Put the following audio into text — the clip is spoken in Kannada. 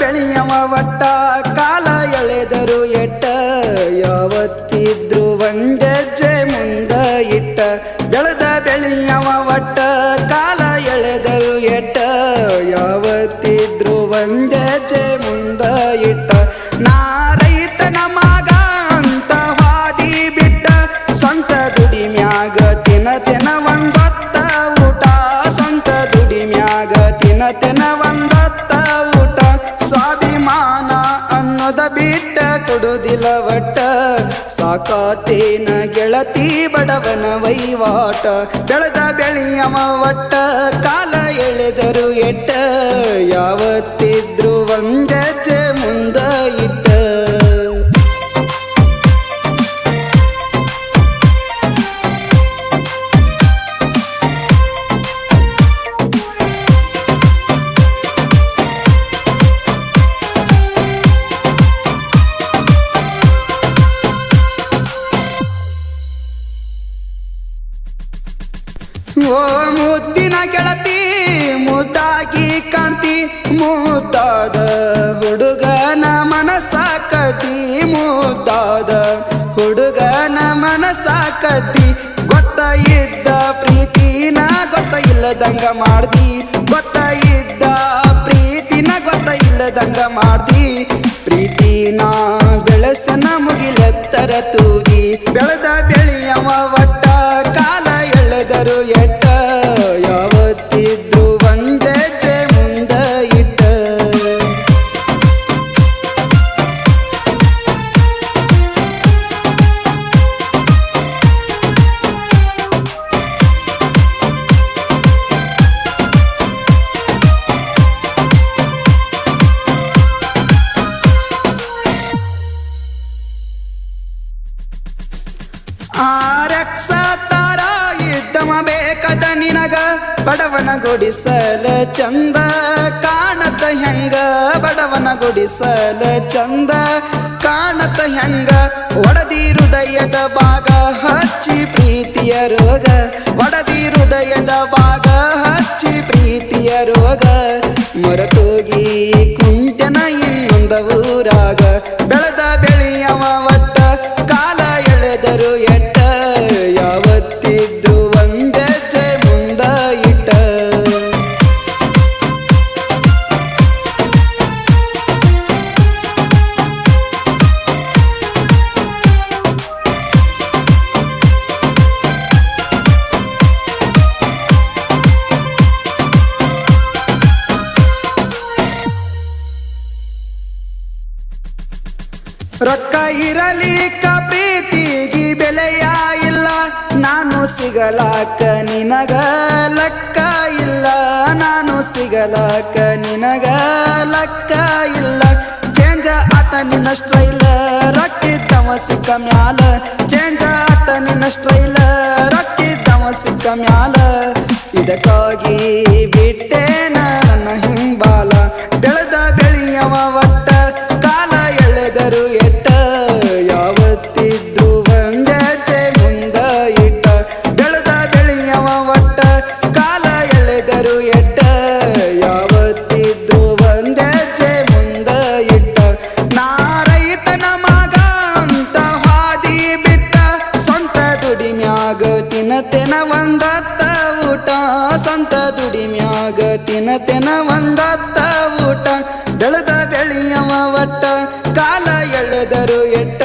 ಬೆಳೆಯವ ಒಟ್ಟ ಕಾಲ ಎಳೆದರು ಎಟ್ಟ, ಯಾವತ್ತಿದ್ರು ಒಂದೆಜ್ಜೆ ಮುಂದ ಇಟ್ಟ. ಬೆಳೆದ ಬೆಳೆಯವ ಒಟ್ಟ ಕಾಲ ಎಳೆದರು ಎಟ್ಟ, ಯಾವತ್ತಿದ್ರು ಒಂದೆಜ್ಜೆ ಮುಂದ ಇಟ್ಟ. ನಾ ರೈತನ ಮಗ ಅಂತ ಹಾದಿ ಬಿಟ್ಟ, ಸ್ವಂತ ದುಡಿಮ್ಯಾಗ ತಿನ ಕೊಡುದಿಲ್ಲ ಒಟ್ಟ ಸಾಕಾತೇನ ಗೆಳತಿ ಬಡವನ ವೈವಾಟ. ಬೆಳೆದ ಬೆಳೆಯವ ಒಟ್ಟ ಕಾಲ ಎಳೆದರು ಎಟ್ಟ. ಯಾವತ್ತಿದ್ರು ಒಂದೆಜ್ಜೆ ಮುಂದ ಇಟ್ಟ. ಓ ಮುದ್ದಿನ ಕೆಳತಿ, ಮುದ್ದಾಗಿ ಕಾಣ್ತಿ, ಮುದ್ದಾದ ಹುಡುಗನ ಮನಸ್ಸಾಕತಿ ಮುದ್ದಾದ ಹುಡುಗನ ಮನಸ್ಸಾಕತಿ ಗೊತ್ತ ಇದ್ದ ಪ್ರೀತಿನ ಗೊತ್ತ ಇಲ್ಲದಂಗ ಮಾಡ್ದಿ ಗೊತ್ತ ಇದ್ದ ಪ್ರೀತಿನ ಗೊತ್ತ ಇಲ್ಲದಂಗ ಮಾಡ್ದಿ ಪ್ರೀತಿನ ಬೆಳೆಸನ ಮುಗಿಲೆತ್ತರ ತೂಗಿ, ಬೆಳೆದ ಬೆಳೆಯವ ಒಟ್ಟ ಕಾಲ ಎಳೆದರು ಎಟ್ಟ ಬೇಕದ ನಿನಗ ಬಡವನ ಗುಡಿಸಲ ಚಂದ, ಕಾಣತ ಹೆಂಗ ಬಡವನ ಗುಡಿಸಲ ಚಂದ, ಕಾಣತ ಹೆಂಗ ಒಡದಿ ಹೃದಯದ ಭಾಗ, ಹಚ್ಚಿ ಪ್ರೀತಿಯ ರೋಗ, ಒಡದಿ ಹೃದಯದ ಭಾಗ, ಹಚ್ಚಿ ಪ್ರೀತಿಯ ರೋಗ. ರೊಕ್ಕ ಇರಲಿ ಪ್ರೀತಿಗಿ ಬೆಲೆಯ ಇಲ್ಲ. ನಾನು ಸಿಗಲಾಕ ನಿನಗ ಲಕ್ಕ ಇಲ್ಲ. ನಾನು ಸಿಗಲಾಕ ನಿನಗ ಲಕ್ಕ ಇಲ್ಲ. ಚೇಂಜ ಆತ ನಿನ್ನ ಸ್ಟ್ರೈಲ ತಮ ಸಿಕ್ಕ ಮ್ಯಾಲ. ಚೇಂಜ ಆತ ನಿನ್ನ ಸ್ಟ್ರೈಲ ತಮ ಸಿಕ್ಕ ಮ್ಯಾಲ. ಇದಕ್ಕಾಗಿ ಬಿಟ್ಟೇನ ನನ್ನ ಹಿಂಬಾಲ ಸ್ವಂತ ದುಡಿಮ್ಯಾಗ ತಿನ ತಿನ ಒಂದತ್ತ ಊಟ. ಬೆಳೆದ ಬೆಳೆಯವ ಒಟ್ಟ ಕಾಲ ಎಳೆದರು ಎಟ್ಟ.